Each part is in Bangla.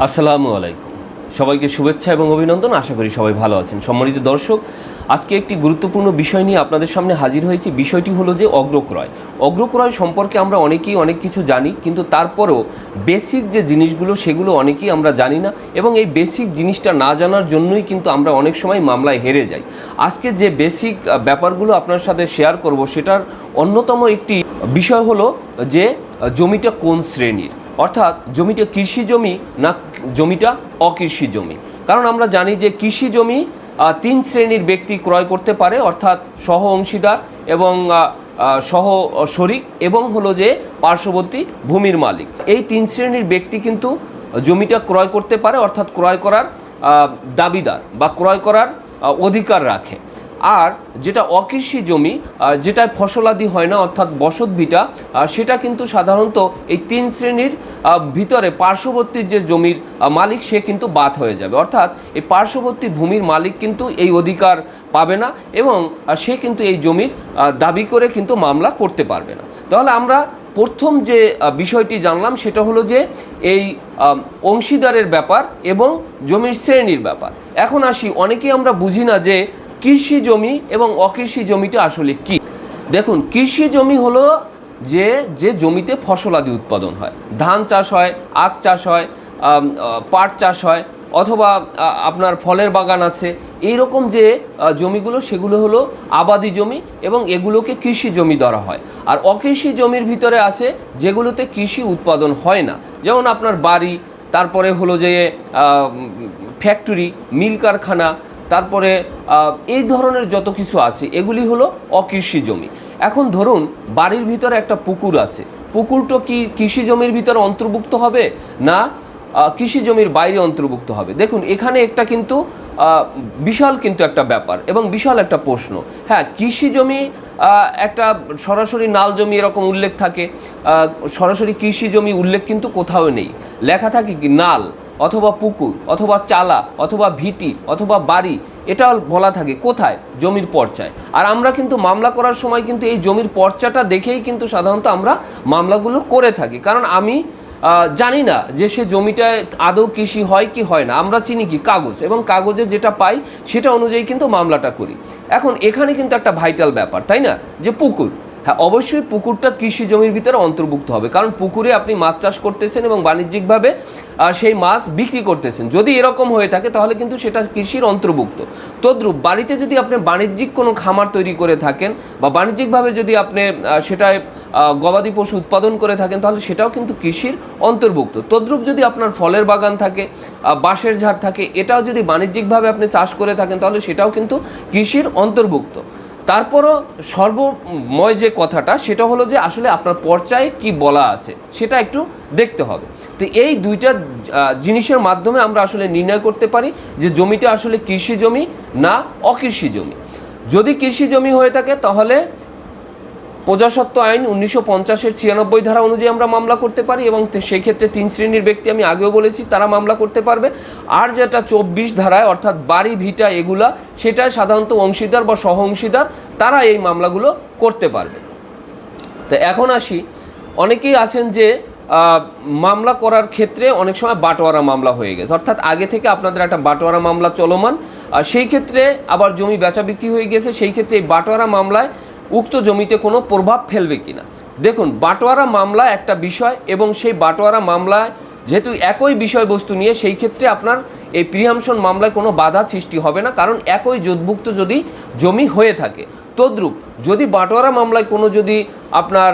আসসালামু আলাইকুম। সবাইকে শুভেচ্ছা এবং অভিনন্দন, আশা করি সবাই ভালো আছেন। সম্মানিত দর্শক, আজকে একটি গুরুত্বপূর্ণ বিষয় নিয়ে আপনাদের সামনে হাজির হয়েছি। বিষয়টি হলো যে অগ্রক্রয়। অগ্রক্রয় সম্পর্কে আমরা অনেকেই অনেক কিছু জানি, কিন্তু তারপরেও বেসিক যে জিনিসগুলো, সেগুলো অনেকেই আমরা জানি না এবং এই বেসিক জিনিসটা না জানার জন্যই কিন্তু আমরা অনেক সময় মামলায় হেরে যাই। আজকে যে বেসিক ব্যাপারগুলো আপনার সাথে শেয়ার করব, সেটার অন্যতম একটি বিষয় হলো যে জমিটা কোন শ্রেণির? অর্থাৎ জমিটা কৃষি জমি না জমিটা অকৃষি জমি। কারণ আমরা জানি যে কৃষি জমি তিন শ্রেণির ব্যক্তি ক্রয় করতে পারে, অর্থাৎ সহ অংশীদার এবং সহ শরিক এবং হলো যে পার্শ্ববর্তী ভূমির মালিক। এই তিন শ্রেণির ব্যক্তি কিন্তু জমিটা ক্রয় করতে পারে, অর্থাৎ ক্রয় করার দাবিদার বা ক্রয় করার অধিকার রাখে। আর যেটা অকৃষি জমি যেটায় ফসলাদি হয় না, অর্থাৎ বসত ভিটা সেটা কিন্তু সাধারণত এই তিন শ্রেণির ভিতরে পার্শ্ববর্তী যে জমির মালিক, সে কিন্তু বাদ হয়ে যাবে। অর্থাৎ এই পার্শ্ববর্তী ভূমির মালিক কিন্তু এই অধিকার পাবে না এবং সে কিন্তু এই জমির দাবি করে কিন্তু মামলা করতে পারবে না। তাহলে আমরা প্রথম যে বিষয়টি জানলাম, সেটা হলো যে এই অংশীদারের ব্যাপার এবং জমির শ্রেণির ব্যাপার। এখন আসি, অনেকেই আমরা বুঝি না যে কৃষি জমি এবং অকৃষি জমিটা আসলে কি? দেখুন, কৃষি জমি হলো যে যে জমিতে ফসলাদি উৎপাদন হয়। ধান চাষ হয়, আখ চাষ হয় পাট চাষ হয়, অথবা আপনার ফলের বাগান আছে। এই রকম যে জমিগুলো, সেগুলো হলো আবাদি জমি এবং এগুলোকে কৃষি জমি ধরা হয়। আর অকৃষি জমির ভিতরে আছে যেগুলোতে কৃষি উৎপাদন হয় না। যেমন আপনার বাড়ি, তারপরে হলো যে ফ্যাক্টরি মিল কারখানা তারপরে এই ধরনের যত কিছু আছে, এগুলি হলো অকৃষি জমি। এখন ধরুন, বাড়ির ভিতরে একটা পুকুর আছে। পুকুরটা কি কৃষি জমির ভিতরে অন্তর্ভুক্ত হবে, না কৃষি জমির বাইরে অন্তর্ভুক্ত হবে? দেখুন, এখানে একটা কিন্তু বিশাল কিন্তু একটা ব্যাপার এবং বিশাল একটা প্রশ্ন। হ্যাঁ কৃষি জমি একটা সরাসরি নাল জমি এরকম উল্লেখ থাকে। সরাসরি কৃষি জমি উল্লেখ কিন্তু কোথাও নেই। লেখা থাকে কি, নাল। অথবা পুকুর, অথবা চালা, অথবা ভিটি, অথবা বাড়ি, এটা বলা থাকে। কোথায়? জমির পর্চায়। আর আমরা কিন্তু মামলা করার সময় কিন্তু এই জমির পর্চাটা দেখেই কিন্তু সাধারণত আমরা মামলাগুলো করে থাকি। কারণ আমি জানি না যে সে জমিটায় আদৌ কৃষি হয় কি হয় না। আমরা চিনি কি? কাগজ। এবং কাগজে যেটা পাই, সেটা অনুযায়ী কিন্তু মামলাটা করি। এখন এখানে কিন্তু একটা ভাইটাল ব্যাপার, তাই না? যে পুকুর। হ্যাঁ অবশ্যই পুকুরটা কৃষি জমির ভিতরে অন্তর্ভুক্ত হবে। কারণ পুকুরে আপনি মাছ চাষ করতেছেন এবং বাণিজ্যিকভাবে সেই মাছ বিক্রি করতেছেন। যদি এরকম হয়ে থাকে, তাহলে কিন্তু সেটা কৃষির অন্তর্ভুক্ত। তদ্রূপ, বাড়িতে যদি আপনি বাণিজ্যিক কোনো খামার তৈরি করে থাকেন বা বাণিজ্যিকভাবে যদি আপনি সেটায় গবাদি পশু উৎপাদন করে থাকেন, তাহলে সেটাও কিন্তু কৃষির অন্তর্ভুক্ত। তদ্রূপ যদি আপনার ফলের বাগান থাকে বাঁশের ঝাড় থাকে, এটাও যদি বাণিজ্যিকভাবে আপনি চাষ করে থাকেন, তাহলে সেটাও কিন্তু কৃষির অন্তর্ভুক্ত। তারপরও সর্বময় যে কথাটা, সেটা হলো যে আসলে আপনার পর্যায়ে কি বলা আছে, সেটা একটু দেখতে হবে। তো এই দুইটা জিনিসের মাধ্যমে আমরা আসলে নির্ণয় করতে পারি যে জমিটা আসলে কৃষি জমি না অকৃষি জমি। যদি কৃষি জমি হয়ে থাকে, তাহলে প্রজাসত্ব আইন উনিশশো পঞ্চাশের ছিয়ানব্বই ধারা অনুযায়ী আমরা মামলা করতে পারি এবং সেই ক্ষেত্রে তিন শ্রেণির ব্যক্তি, আমি আগেও বলেছি, তারা মামলা করতে পারবে। আর যেটা চব্বিশ ধারায়, অর্থাৎ বাড়ি, ভিটা, এগুলা সেটা সাধারণত অংশীদার বা সহ অংশীদার তারা এই মামলাগুলো করতে পারবে। তো এখন আসি, অনেকেই আছেন যে মামলা করার ক্ষেত্রে অনেক সময় বাটোয়ারা মামলা হয়ে গেছে। অর্থাৎ আগে থেকে আপনাদের একটা বাটোয়ারা মামলা চলমান। আর সেই ক্ষেত্রে আবার জমি বেচা বিক্রি হয়ে গেছে, সেই ক্ষেত্রে এই বাটোয়ারা মামলায় উক্ত জমিতে কোনো প্রভাব ফেলবে কিনা। দেখুন, বাটোয়ারা মামলা একটা বিষয় এবং সেই বাটোয়ারা মামলায় যেহেতু একই বিষয়বস্তু নিয়ে সেই ক্ষেত্রে আপনার এই প্রিহামশন মামলায় কোনো বাধা সৃষ্টি হবে না, কারণ একই জোটভুক্ত যদি জমি হয়ে থাকে, তদ্রূপ যদি বাটোয়ারা মামলায় কোনো যদি আপনার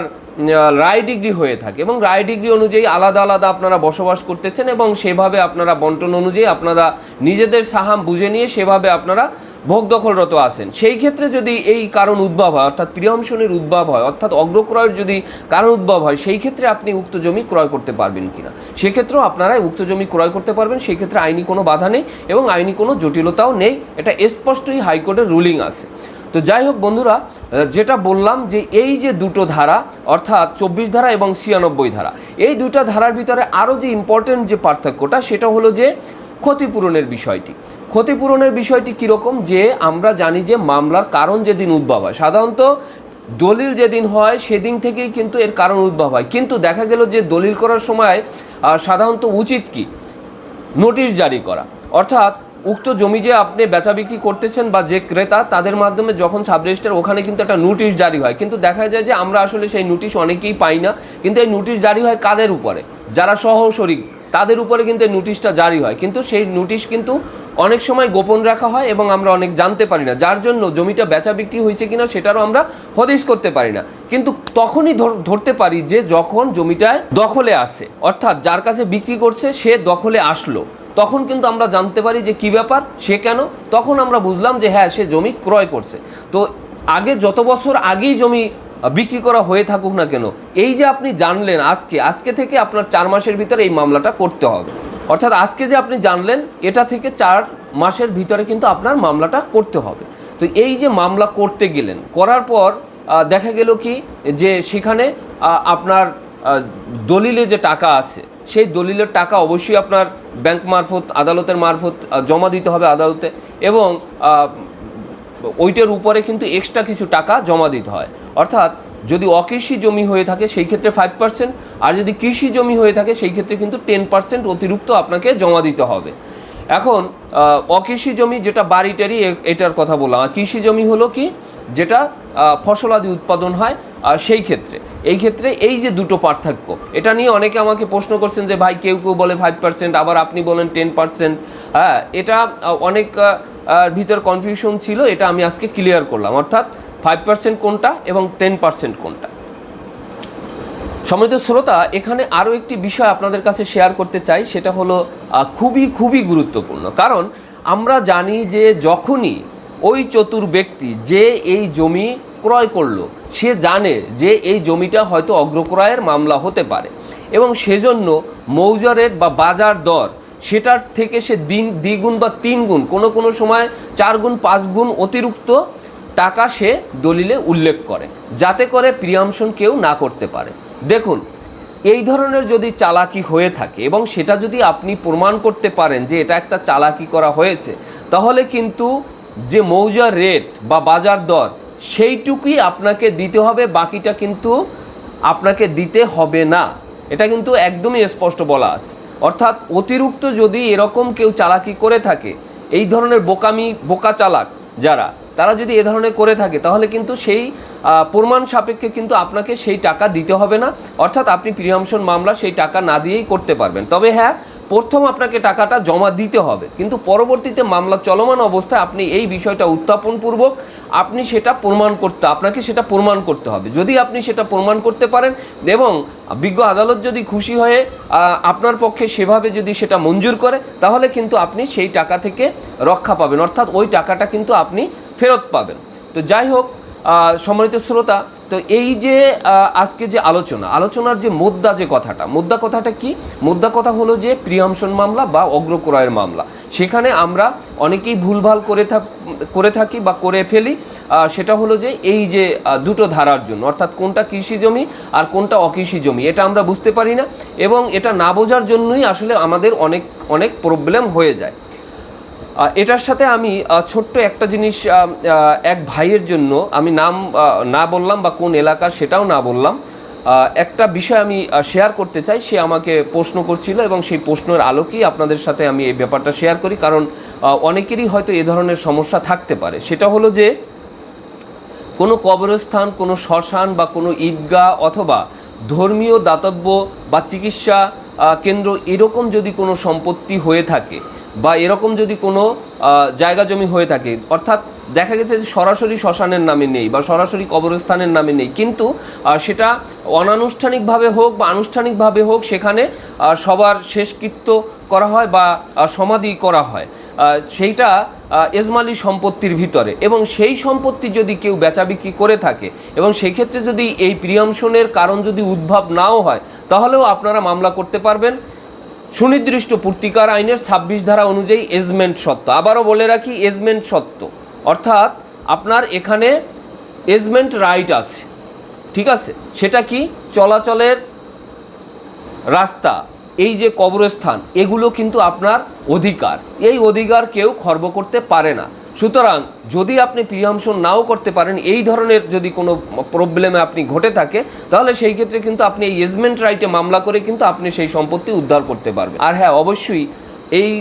রায় ডিগ্রি হয়ে থাকে এবং রায় ডিগ্রি অনুযায়ী আলাদা আলাদা আপনারা বসবাস করতেছেন এবং সেভাবে আপনারা বন্টন অনুযায়ী আপনারা নিজেদের সাহাম বুঝে নিয়ে সেভাবে আপনারা ভোগ দখলরত আছেন। সেই ক্ষেত্রে যদি এই কারণ উদ্ভব হয়, অর্থাৎ প্রিয়ংশনের উদ্ভব হয়, অর্থাৎ অগ্রক্রয়ের যদি কারণ উদ্ভব হয়, সেই ক্ষেত্রে আপনি উক্ত জমি ক্রয় করতে পারবেন কিনা? সেক্ষেত্রেও আপনারা উক্ত জমি ক্রয় করতে পারবেন, সেই ক্ষেত্রে আইনি কোনো বাধা নেই এবং আইনি কোনো জটিলতাও নেই। এটা স্পষ্টই হাইকোর্টের রুলিং আছে। তো যাই হোক বন্ধুরা যেটা বললাম যে এই যে দুটো ধারা, অর্থাৎ চব্বিশ ধারা এবং ছিয়ানব্বই ধারা, এই দুটো ধারার ভিতরে আরও যে ইম্পর্টেন্ট যে পার্থক্যটা, সেটা হলো যে ক্ষতিপূরণের বিষয়টি। ক্ষতিপূরণের বিষয়টি কীরকম? যে আমরা জানি যে মামলার কারণ যেদিন উদ্ভব হয়। সাধারণত দলিল যেদিন হয়, সেদিন থেকেই কিন্তু এর কারণ উদ্ভব হয়। কিন্তু দেখা গেল যে দলিল করার সময় সাধারণত উচিত কি? নোটিশ জারি করা। অর্থাৎ উক্ত জমি যে আপনি বেচা বিক্রি করতেছেন বা যে ক্রেতা, তাদের মাধ্যমে যখন সাব রেজিস্টার, ওখানে কিন্তু একটা নোটিশ জারি হয়। কিন্তু দেখা যায় যে আমরা আসলে সেই নোটিশ অনেকেই পাই না। কিন্তু এই নোটিশ জারি হয় কাদের উপরে? যারা সহ তাদের উপরে কিন্তু এই নোটিশটা জারি হয়। কিন্তু সেই নোটিশ কিন্তু অনেক সময় গোপন রাখা হয় এবং আমরা অনেক জানতে পারি না। যার জন্য জমিটা বেচা বিক্রি হয়েছে কিনা সেটারও আমরা হদিশ করতে পারি না। কিন্তু তখনই ধর- ধরতে পারি যে যখন জমিটায় দখলে আসে, অর্থাৎ যার কাছে বিক্রি করছে, সে দখলে আসলো। তখন কিন্তু আমরা জানতে পারি যে কি ব্যাপার, সে কেন? তখন আমরা বুঝলাম যে হ্যাঁ সে জমি ক্রয় করছে। তো আগে যত বছর আগেই জমি বিক্রি করা হয়ে থাকুক না কেন, এই যে আপনি জানলেন আজকে আজকে থেকে আপনার চার মাসের ভিতরে এই মামলাটা করতে হবে। অর্থাৎ আজকে যে আপনি জানলেন, এটা থেকে চার মাসের ভিতরে কিন্তু আপনার মামলাটা করতে হবে। তো এই যে মামলা করতে গেলেন, করার পর দেখা গেল কি যে সেখানে আপনার দলিলে যে টাকা আছে, সেই দলিলের টাকা অবশ্যই আপনার ব্যাংক মারফত, আদালতের মারফত জমা দিতে হবে আদালতে এবং ওইটার উপরে কিন্তু এক্সট্রা কিছু টাকা জমা দিতে হয়। অর্থাৎ যদি অকৃষি জমি হয়ে থাকে সেই ক্ষেত্রে ফাইভ পার্সেন্ট আর যদি কৃষি জমি হয়ে থাকে সেই ক্ষেত্রে কিন্তু টেন পার্সেন্ট অতিরিক্ত আপনাকে জমা দিতে হবে। এখন অকৃষি জমি যেটা বাড়িটারই এ- এটার কথা বললাম, আর কৃষি জমি হলো কি? যেটা ফসলাদি উৎপাদন হয়, আর সেই ক্ষেত্রে। এই ক্ষেত্রে এই যে দুটো পার্থক্য, এটা নিয়ে অনেকে আমাকে প্রশ্ন করছেন যে, ভাই, কেউ কেউ বলে ফাইভ পার্সেন্ট আবার আপনি বলেন টেন পার্সেন্ট হ্যাঁ এটা অনেক ভিতর কনফিউশন ছিল, এটা আমি আজকে ক্লিয়ার করলাম। অর্থাৎ ফাইভ পার্সেন্ট কোনটা এবং টেন পার্সেন্ট কোনটা? সম্মানিত শ্রোতা, এখানে আরও একটি বিষয় আপনাদের কাছে শেয়ার করতে চাই, সেটা হলো খুবই খুবই গুরুত্বপূর্ণ। কারণ আমরা জানি যে যখনই ওই চতুর ব্যক্তি যে এই জমি ক্রয় করল, সে জানে যে এই জমিটা হয়তো অগ্রক্রয়ের মামলা হতে পারে। এবং সেজন্য মৌজা রেট বা বাজার দর, সেটার থেকে সে দিন, দ্বিগুণ বা তিন গুণ কোনো কোনো সময় চার গুণ পাঁচ গুণ অতিরিক্ত টাকা সে দলিলে উল্লেখ করে, যাতে করে প্রিয়ামশন কেউ না করতে পারে। দেখুন, এই ধরনের যদি চালাকি হয়ে থাকে এবং সেটা যদি আপনি প্রমাণ করতে পারেন যে এটা একটা চালাকি করা হয়েছে, তাহলে কিন্তু যে মৌজা রেট বা বাজার দর, সেইটুকুই আপনাকে দিতে হবে, বাকিটা কিন্তু আপনাকে দিতে হবে না। এটা কিন্তু একদমই স্পষ্ট বলা আছে। অর্থাৎ অতিরিক্ত যদি এরকম কেউ চালাকি করে থাকে, এই ধরনের বোকামি, বোকা চালাক যারা তারা যদি এ ধরনের করে থাকে, তাহলে কিন্তু সেই প্রমাণ সাপেক্ষে কিন্তু আপনাকে সেই টাকা দিতে হবে না। অর্থাৎ আপনি প্রিয়ামশন মামলা সেই টাকা না দিয়েই করতে পারবেন। তবে হ্যাঁ প্রথম আপনাকে টাকাটা জমা দিতে হবে। কিন্তু পরবর্তীতে মামলা চলমান অবস্থায় আপনি এই বিষয়টা উত্থাপনপূর্বক আপনি সেটা প্রমাণ করতে, আপনাকে সেটা প্রমাণ করতে হবে। যদি আপনি সেটা প্রমাণ করতে পারেন এবং বিজ্ঞ আদালত যদি খুশি হয়ে আপনার পক্ষে সেভাবে যদি সেটা মঞ্জুর করে, তাহলে কিন্তু আপনি সেই টাকা থেকে রক্ষা পাবেন। অর্থাৎ ওই টাকাটা কিন্তু আপনি ফেরত পাবেন। তো যাই হোক সম্মানিত শ্রোতা, তো এই যে আজকে যে আলোচনা, আলোচনার যে মুদ্রা যে কথাটা, মুদ্রা কথাটা কি? মুদ্রা কথা হলো যে প্রিয়ামশন মামলা বা অগ্রক্রয়ের মামলা। সেখানে আমরা অনেকেই ভুলভাল করে থাক, করে থাকি বা করে ফেলি সেটা হলো যে এই যে দুটো ধারার জন্য, অর্থাৎ কোনটা কৃষি জমি আর কোনটা অকৃষি জমি, এটা আমরা বুঝতে পারি না এবং এটা না বোঝার জন্যই আসলে আমাদের অনেক অনেক প্রবলেম হয়ে যায়। এটার সাথে আমি ছোট্ট একটা জিনিস এক ভাইয়ের জন্য, আমি নাম না বললাম বা কোন এলাকা সেটাও না বললাম একটা বিষয় আমি শেয়ার করতে চাই। সে আমাকে প্রশ্ন করছিল এবং সেই প্রশ্নের আলোকেই আপনাদের সাথে আমি এই ব্যাপারটা শেয়ার করি, কারণ অনেকেরই হয়তো এ ধরনের সমস্যা থাকতে পারে। সেটা হলো যে, কোনো কবরস্থান, কোনো শ্মশান বা কোনো ঈদগাহ অথবা ধর্মীয় দাতব্য বা চিকিৎসা কেন্দ্র এরকম যদি কোনো সম্পত্তি হয়ে থাকে বা এরকম যদি কোনো জায়গা জমি হয়ে থাকে, অর্থাৎ দেখা গেছে যে সরাসরি শ্মশানের নামে নেই বা সরাসরি কবরস্থানের নামে নেই, কিন্তু সেটা অনানুষ্ঠানিকভাবে হোক বা আনুষ্ঠানিকভাবে হোক সেখানে সবার শেষকৃত্য করা হয় বা সমাধি করা হয়। সেইটা এজমালি সম্পত্তির ভিতরে এবং সেই সম্পত্তি যদি কেউ বেচাবিক্রি করে থাকে এবং সেই ক্ষেত্রে যদি এই প্রিয়ামশনের কারণ যদি উদ্ভব নাও হয়, তাহলেও আপনারা মামলা করতে পারবেন। সুনির্দিষ্ট পূর্তিকার আইনের ছাব্বিশ ধারা অনুযায়ী এজমেন্ট সত্ত্ব আবারও বলে রাখি, এজমেন্ট সত্ত্ব অর্থাৎ আপনার এখানে এজমেন্ট রাইট আছে। ঠিক আছে? সেটা কি? চলাচলের রাস্তা, এই যে কবরস্থান, এগুলো কিন্তু আপনার অধিকার। এই অধিকার কেউ খর্ব করতে পারে না। সুতরাং যদি আপনি প্রিয়ামশন নাও করতে পারেন, এই ধরনের যদি কোনো প্রবলেমে আপনি ঘটে থাকে, তাহলে সেই ক্ষেত্রে কিন্তু আপনি এই এজমেন্ট রাইটে মামলা করে কিন্তু আপনি সেই সম্পত্তি উদ্ধার করতে পারবেন। আর হ্যাঁ অবশ্যই এই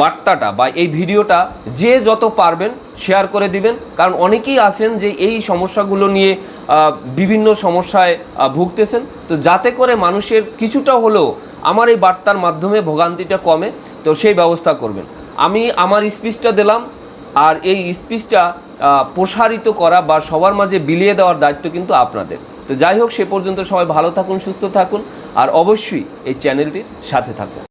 বার্তাটা বা এই ভিডিওটা যে যত পারবেন শেয়ার করে দিবেন। কারণ অনেকেই আছেন যে এই সমস্যাগুলো নিয়ে বিভিন্ন সমস্যায় ভুগতেছেন। তো যাতে করে মানুষের কিছুটা হলেও আমার এই বার্তার মাধ্যমে ভোগান্তিটা কমে, তো সেই ব্যবস্থা করবেন। আমি আমার স্পিচটা দিলাম। আর এই স্পিচটা প্রসারিত করা বা সবার মাঝে বিলিয়ে দেওয়ার দায়িত্ব কিন্তু আপনাদের। তো যাই হোক, সে পর্যন্ত সবাই ভালো থাকুন, সুস্থ থাকুন, আর অবশ্যই এই চ্যানেলটির সাথে থাকুন।